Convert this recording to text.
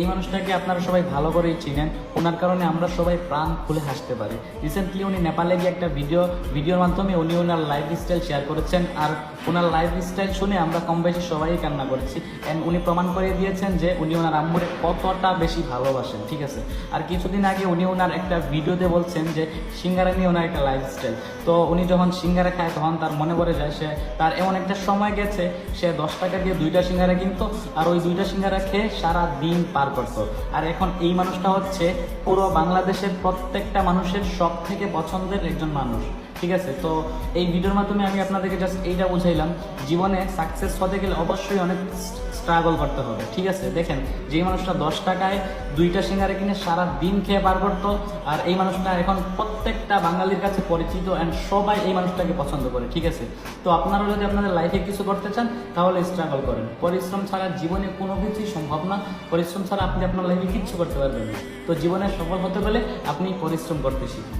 এই মানুষটাকে আপনারা সবাই ভালো করেই চিনেন। ওনার কারণে আমরা সবাই প্রাণ খুলে হাসতে পারি। রিসেন্টলি উনি নেপালে গিয়ে একটা ভিডিও ভিডিওর মাধ্যমে উনি ওনার লাইফ স্টাইল শেয়ার করেছেন। আর ওনার লাইফ স্টাইল শুনে আমরা কম বেশি সবাই কান্না করেছি। অ্যান্ড উনি প্রমাণ করে দিয়েছেন যে উনি ওনার আম্মুরে কতটা বেশি ভালোবাসেন, ঠিক আছে? আর কিছুদিন আগে উনি ওনার একটা ভিডিওতে বলছেন যে সিঙ্গারা নিয়ে ওনার একটা লাইফ স্টাইল তো উনি যখন সিঙ্গারা খায়, তখন তার মনে পড়ে যায় সে, তার এমন একটা সময় গেছে, সে দশ টাকা দিয়ে দুইটা সিঙ্গারা কিনতো, আর ওই দুইটা সিঙ্গারা খেয়ে সারা দিন পার করতো। আর এখন এই মানুষটা হচ্ছে পুরো বাংলাদেশের প্রত্যেকটা মানুষের সব থেকে পছন্দের একজন মানুষ, ঠিক আছে? তো এই ভিডিওর মাধ্যমে আমি আপনাদেরকে জাস্ট এইটা বুঝাইলাম, জীবনে সাকসেস হতে গেলে অবশ্যই অনেক স্ট্রাগল করতে হবে, ঠিক আছে? দেখেন, যেই মানুষটা দশ টাকায় দুইটা সিঙ্গারে কিনে সারা দিন খেয়ে পার করতো, আর এই মানুষটা এখন প্রত্যেকটা বাঙালির কাছে পরিচিত অ্যান্ড সবাই এই মানুষটাকে পছন্দ করে, ঠিক আছে? তো আপনারা যদি আপনাদের লাইফে কিছু করতে চান, তাহলে স্ট্রাগল করেন। পরিশ্রম ছাড়া জীবনে কোনো কিছুই সম্ভব না। পরিশ্রম ছাড়া আপনি আপনার লাইফে কিচ্ছু করতে পারবেন না। তো জীবনে সফল হতে গেলে আপনি পরিশ্রম করতে শিখুন।